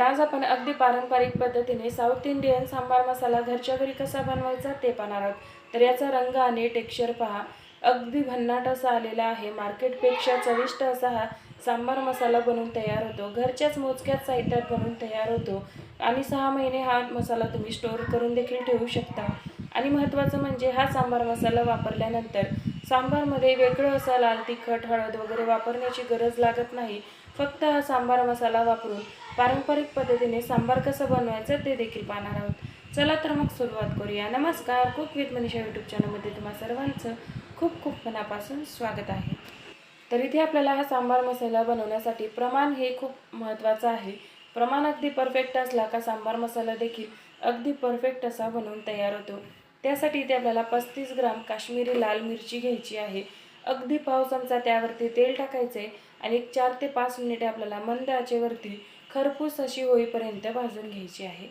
तर आज आपण अगदी पारंपरिक पद्धतीने साऊथ इंडियन सांबार मसाला घरच्या घरी कसा बनवायचा ते पाहणार आहोत. तर याचा रंग आणि टेक्स्चर पहा. अगदी भन्नाट असा आलेला आहे. मार्केटपेक्षा चविष्ट असा हा सांबार मसाला बनवून तयार होतो. घरच्याच मोजक्याच साहित्यात बनवून तयार होतो. आणि सहा महिने हा मसाला तुम्ही स्टोअर करून देखील ठेवू शकता. आणि महत्त्वाचं म्हणजे हा सांबार मसाला वापरल्यानंतर सांबारमध्ये वेगळं असा लाल तिखट हळद वगैरे वापरण्याची गरज लागत नाही. फक्त हा सांबार मसाला वापरून पारंपरिक पद्धतीने सांबार कसं बनवायचं ते देखील पाहणार आहोत. चला तर मग सुरुवात करूया. नमस्कार. कुक विथ मनीषा यूट्यूब चॅनलमध्ये तुम्हा सर्वांचं खूप खूप मनापासून स्वागत आहे. तर इथे आपल्याला हा सांबार मसाला बनवण्यासाठी प्रमाण हे खूप महत्त्वाचं आहे. प्रमाण अगदी परफेक्ट असला का सांबार मसाला देखील अगदी परफेक्ट असा बनवून तयार होतो. त्यासाठी इथे आपल्याला पस्तीस ग्राम काश्मीरी लाल मिरची घ्यायची आहे. अगदी पाव चमचा त्यावरती तेल टाकायचे आणि एक चार ते पाच मिनिटे आपल्याला मंद आचेवरती खरपूस अशी होईपर्यंत भाजून घ्यायची आहे.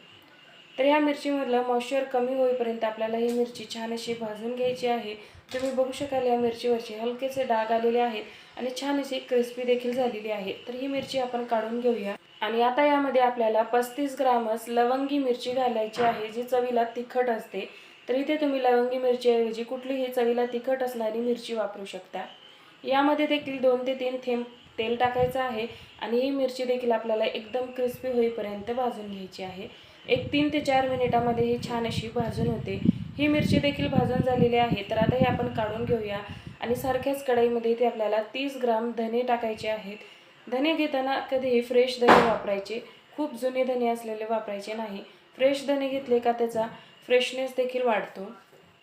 तर ह्या मिरचीमधलं मॉइश्चर कमी होईपर्यंत आपल्याला ही मिरची छान अशी भाजून घ्यायची आहे. तुम्ही बघू शकाल या मिरचीवरचे हलकेसे डाग आलेले आहेत आणि छान अशी क्रिस्पी देखील झालेली आहे. तर ही मिरची आपण काढून घेऊया. आणि आता यामध्ये आपल्याला पस्तीस ग्रामच लवंगी मिरची घालायची आहे जी चवीला तिखट असते. तर इथे तुम्ही लवंगी मिरचीऐवजी कुठलीही चवीला तिखट असणारी मिरची वापरू शकता. यामध्ये देखील दोन ते तीन थेंब तेल टाकायचं आहे आणि ही मिरची देखील आपल्याला एकदम क्रिस्पी होईपर्यंत भाजून घ्यायची आहे. एक तीन ते चार मिनिटामध्ये ही छान अशी भाजून होते. ही मिरची देखील भाजून झालेली आहे. तर आता हे आपण काढून घेऊया आणि सारख्याच कढईमध्ये इथे आपल्याला तीस ग्राम धने टाकायचे आहेत. धने घेताना कधीही फ्रेश धने वापरायचे. खूप जुने धने असलेले वापरायचे नाही. फ्रेश धने घेतले का त्याचा फ्रेशनेस देखील वाढतो.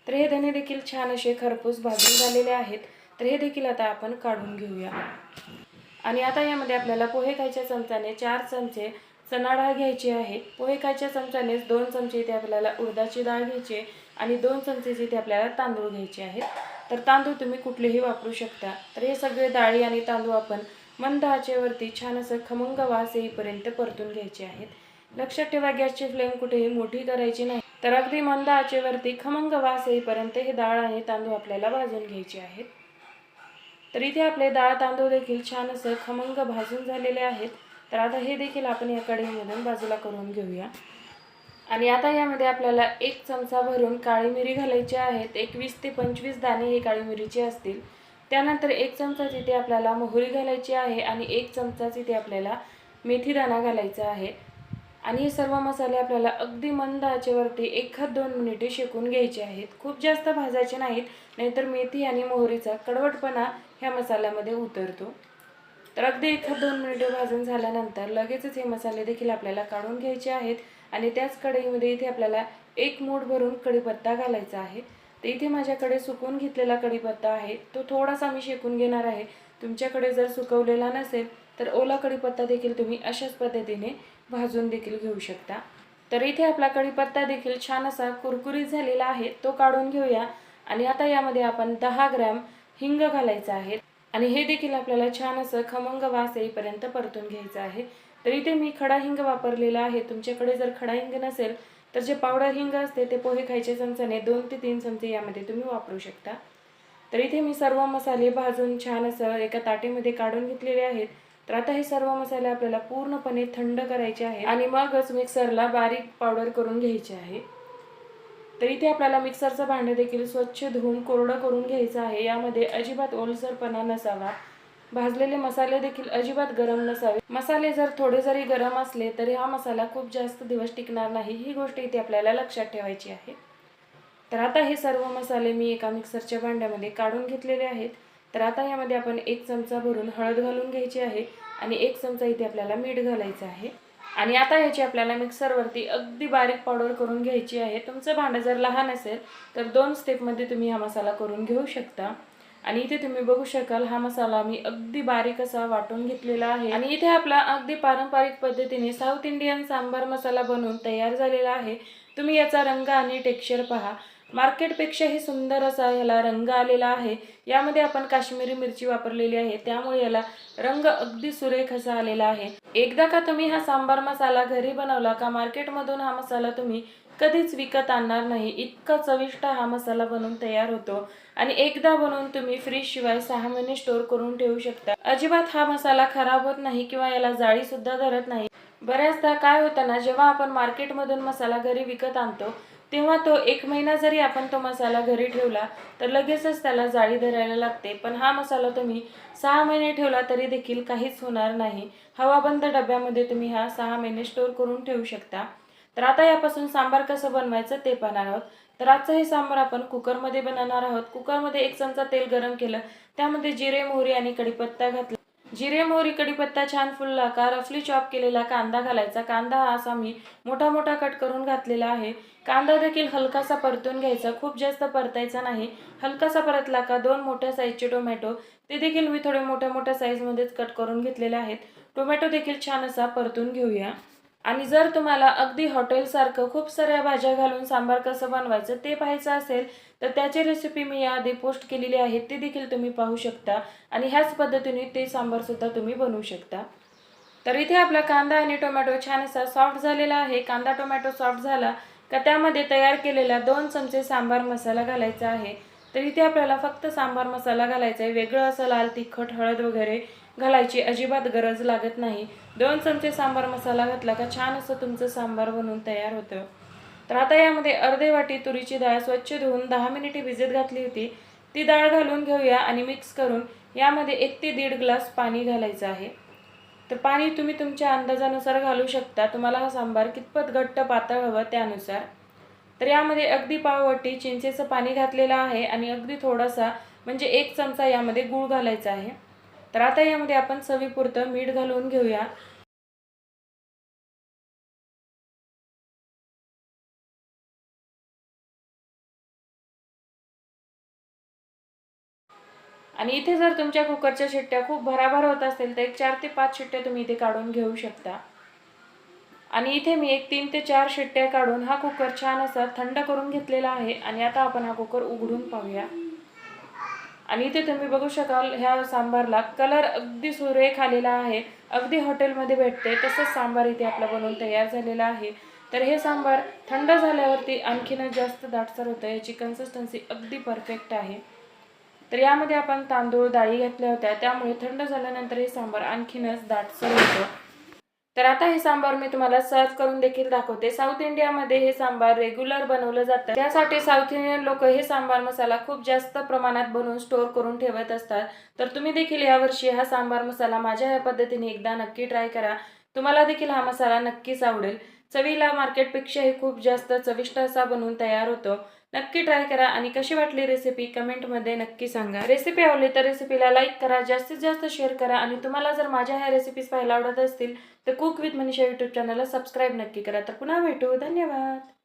तर हे धने देखील छान असे खरपूस भाजून झालेले आहेत. तर हे देखील आता आपण काढून घेऊया. आणि आता यामध्ये आपल्याला पोहे खायच्या चमचाने चार चमचे चणा डाळ घ्यायची आहे. पोहे खायच्या चमचानेच दोन चमचे इथे आपल्याला उडदाची डाळ घ्यायची आहे आणि दोन चमचे इथे आपल्याला तांदूळ घ्यायचे आहेत. तर तांदूळ तुम्ही कुठलेही वापरू शकता. तर हे सगळे डाळी आणि तांदूळ आपण मंद आचेवरती छान असं खमंग वास येईपर्यंत परतून घ्यायचे आहेत. लक्षात ठेवा गॅसची फ्लेम कुठेही मोठी करायची नाही. तर अगदी मंद आचेवरती खमंग वास येईपर्यंत हे डाळ आणि तांदूळ आपल्याला भाजून घ्यायचे आहेत. तर इथे आपले डाळ तांदूळ देखील छान असं खमंग भाजून झालेले आहेत. तर आता हे देखील आपण या कढईमधून बाजूला करून घेऊया. आणि आता यामध्ये आपल्याला एक चमचा भरून काळी मिरी घालायची आहेत. एकवीस ते पंचवीस दाणे हे काळी मिरीचे असतील. त्यानंतर एक चमचा तिथे आपल्याला मोहरी घालायची आहे आणि एक चमचा तिथे आपल्याला मेथी दाणा घालायचा आहे. आणि हे सर्व मसाले आपल्याला अगदी मंद आचेवरती एखाद दोन मिनिटे शेकून घ्यायचे आहेत. खूप जास्त भाजायचे नाहीत नाहीतर मेथी आणि मोहरीचा कडवटपणा ह्या मसाल्यामध्ये उतरतो. तर अगदी एखाद दोन मिनिटे भाजून झाल्यानंतर लगेचच हे मसाले देखील आपल्याला काढून घ्यायचे आहेत आणि त्याच कढईमध्ये इथे आपल्याला एक मूठ भरून कढीपत्ता घालायचा आहे. तर इथे माझ्याकडे सुकून घेतलेला कढीपत्ता आहे. तो थोडासा मी शेकून घेणार आहे. तुमच्याकडे जर सुकवलेला नसेल तर ओला कढीपत्ता देखील तुम्ही अशाच पद्धतीने भाजून देखील घेऊ शकता. तर इथे आपला कढीपत्ता देखील छान असा कुरकुरीत झालेला आहे तो काढून घेऊया. आणि आता यामध्ये आपण दहा ग्रॅम हिंग घालायचा आहे. आणि हे देखील आपल्याला छान असं खमंग वास येईपर्यंत परतून घ्यायचं आहे. तर इथे मी खडा हिंग वापरलेला आहे. तुमच्याकडे जर खडा हिंग नसेल तर जे पावडर हिंग असते ते पोहे खायच्या चमचाने दोन ते तीन चमचे यामध्ये तुम्ही वापरू शकता. तर इथे मी सर्व मसाले भाजून छान असं एका ताटेमध्ये काढून घेतलेले आहेत. तर आता हे सर्व मसाले आपल्याला पूर्णपणे थंड करायचे आहे आणि मगच मिक्सरला बारीक पावडर करून घ्यायचे आहे. तर इथे आपल्याला मिक्सरचं भांडं देखील स्वच्छ धुवून कोरडं करून घ्यायचं आहे. यामध्ये अजिबात ओलसरपणा नसावा. भाजलेले मसाले देखील अजिबात गरम नसावे. मसाले जर थोडे जरी गरम असले तरी हा मसाला खूप जास्त दिवस टिकणार नाही. ही गोष्ट इथे आपल्याला लक्षात ठेवायची आहे. तर आता हे सर्व मसाले मी एका मिक्सरच्या भांड्यामध्ये काढून घेतलेले आहेत. तर आता यामध्ये आपण एक चमचा भरून हळद घालून घ्यायची आहे आणि एक चमचा इथे आपल्याला मीठ घालायचं आहे. आणि आता ह्याची आपल्याला मिक्सरवरती अगदी बारीक पावडर करून घ्यायची आहे. तुमचं भांडं जर लहान असेल तर दोन स्टेपमध्ये तुम्ही हा मसाला करून घेऊ शकता. आणि इथे तुम्ही बघू शकाल हा मसाला मी अगदी बारीक असा वाटून घेतलेला आहे. आणि इथे आपला अगदी पारंपरिक पद्धतीने साऊथ इंडियन सांबार मसाला बनवून तयार झालेला आहे. तुम्ही याचा रंग आणि टेक्स्चर पहा. मार्केटपेक्षाही सुंदर असा याला रंग आलेला आहे. यामध्ये आपण काश्मीरी मिरची वापरलेली आहे. त्यामुळे याला रंग अगदी सुरेख असा आलेला आहे. एकदा का तुम्ही हा सांबार मसाला घरी बनवला का मार्केटमधून हा मसाला तुम्ही कधीच विकत आणणार नाही. इतका चविष्ट हा मसाला बनवून तयार होतो. आणि एकदा बनवून तुम्ही फ्रीज शिवाय सहा महिने स्टोअर करून ठेवू शकता. अजिबात हा मसाला खराब होत नाही किंवा याला जाळी सुद्धा धरत नाही. बऱ्याचदा काय होतं ना जेव्हा आपण मार्केटमधून मसाला घरी विकत आणतो तेव्हा तो एक महिना जरी आपण तो मसाला घरी ठेवला तर लगेचच त्याला जाळी धरायला लागते. पण हा मसाला तुम्ही सहा महिने ठेवला तरी देखील काहीच होणार नाही. हवाबंद डब्यामध्ये तुम्ही हा सहा महिने स्टोर करून ठेवू शकता. तर आता यापासून सांबार कसं बनवायचं ते पाहणार आहोत. तर आजचं हे सांबार आपण कुकरमध्ये बनवणार आहोत. कुकरमध्ये एक चमचा तेल गरम केलं त्यामध्ये जिरे मोहरी आणि कढीपत्ता घातला. जिरे मोहरी कढीपत्ता छान फुलला. का रफली चॉप केलेला कांदा घालायचा. कांदा हा असा मी मोठा मोठा कट करून घातलेला आहे. कांदा देखील हलकासा परतून घ्यायचा. खूप जास्त परतायचा नाही. हलकासा परतला का दोन मोठ्या साईजचे टोमॅटो ते देखील मी थोडे मोठ्या मोठ्या साईजमध्येच कट करून घेतलेले आहेत. टोमॅटो देखील छान असा परतून घेऊया. आणि जर तुम्हाला अगदी हॉटेलसारखं खूप साऱ्या भाज्या घालून सांबार कसं बनवायचं ते पाहायचं असेल तर त्याची रेसिपी मी याआधी पोस्ट केलेली आहे ते देखील तुम्ही पाहू शकता. आणि ह्याच पद्धतीने ते सांबारसुद्धा तुम्ही बनवू शकता. तर इथे आपला कांदा आणि टोमॅटो छान असा सॉफ्ट झालेला आहे. कांदा टोमॅटो सॉफ्ट झाला का त्यामध्ये तयार केलेला दोन चमचे सांबार मसाला घालायचा आहे. तर इथे आपल्याला फक्त सांबार मसाला घालायचा आहे. वेगळं असं लाल तिखट हळद वगैरे घालायची अजिबात गरज लागत नाही. दोन चमचे सांबार मसाला घातला का छान असं तुमचं सांबार बनवून तयार होतं. तर आता यामध्ये अर्धे वाटी तुरीची डाळ स्वच्छ धुवून दहा मिनिटे भिजत घातली होती. ती डाळ घालून घेऊया आणि मिक्स करून यामध्ये एक ते दीड ग्लास पाणी घालायचं आहे. तर पाणी तुम्ही तुमच्या अंदाजानुसार घालू शकता. तुम्हाला हा सांबार कितपत घट्ट पातळ हवं त्यानुसार. तर यामध्ये अगदी पाववटी चिंचेचं पाणी घातलेलं आहे आणि अगदी थोडासा म्हणजे एक चमचा यामध्ये गूळ घालायचा आहे. तर आता यामध्ये आपण चवीपुरतं मीठ घालून घेऊया. आणि इथे जर तुमच्या कुकरच्या शिट्ट्या खूप भराभर होत असतील तर एक चार ते पाच शिट्ट्या तुम्ही इथे काढून घेऊ शकता. आणि इथे मी एक तीन ते चार शिट्ट्या काढून हा कुकर छान असा थंड करून घेतलेला आहे. आणि आता आपण हा कुकर उघडून पाहूया. आणि इथे तुम्ही बघू शकाल ह्या सांबारला कलर अगदी सुरेख आलेला आहे. अगदी हॉटेलमध्ये भेटते. तसंच सांबार इथे आपला बनवून तयार झालेला आहे. तर हे सांबार थंड झाल्यावरती आणखीनच जास्त दाटसर होतं. याची कन्सिस्टन्सी अगदी परफेक्ट आहे. तर यामध्ये आपण तांदूळ डाळी घातल्या होत्या. त्यामुळे थंड झाल्यानंतर हे सांबार आणखीनच दाटसर होतं. तर आता हे सांबार मी तुम्हाला सर्व करून देखील दाखवते. साऊथ इंडियामध्ये हे सांबार रेग्युलर बनवलं जातं. त्यासाठी साऊथ इंडियन लोक हे सांबार मसाला खूप जास्त प्रमाणात बनवून स्टोअर करून ठेवत असतात. तर तुम्ही देखील यावर्षी हा सांबार मसाला माझ्या या पद्धतीने एकदा नक्की ट्राय करा. तुम्हाला देखील हा मसाला नक्कीच आवडेल. चवीला मार्केटपेक्षाही खूप जास्त चविष्ट असा बनवून तयार होतो. नक्की ट्राय करा आणि कशी वाटली रेसिपी कमेंटमध्ये नक्की सांगा. रेसिपी आवडली तर रेसिपीला लाईक करा जास्तीत जास्त शेअर करा आणि तुम्हाला जर माझ्या ह्या रेसिपीज पाहायला आवडत असतील तर कुक विथ मनीषा यूट्यूब चॅनलला सबस्क्राईब नक्की करा. तर पुन्हा भेटू. धन्यवाद.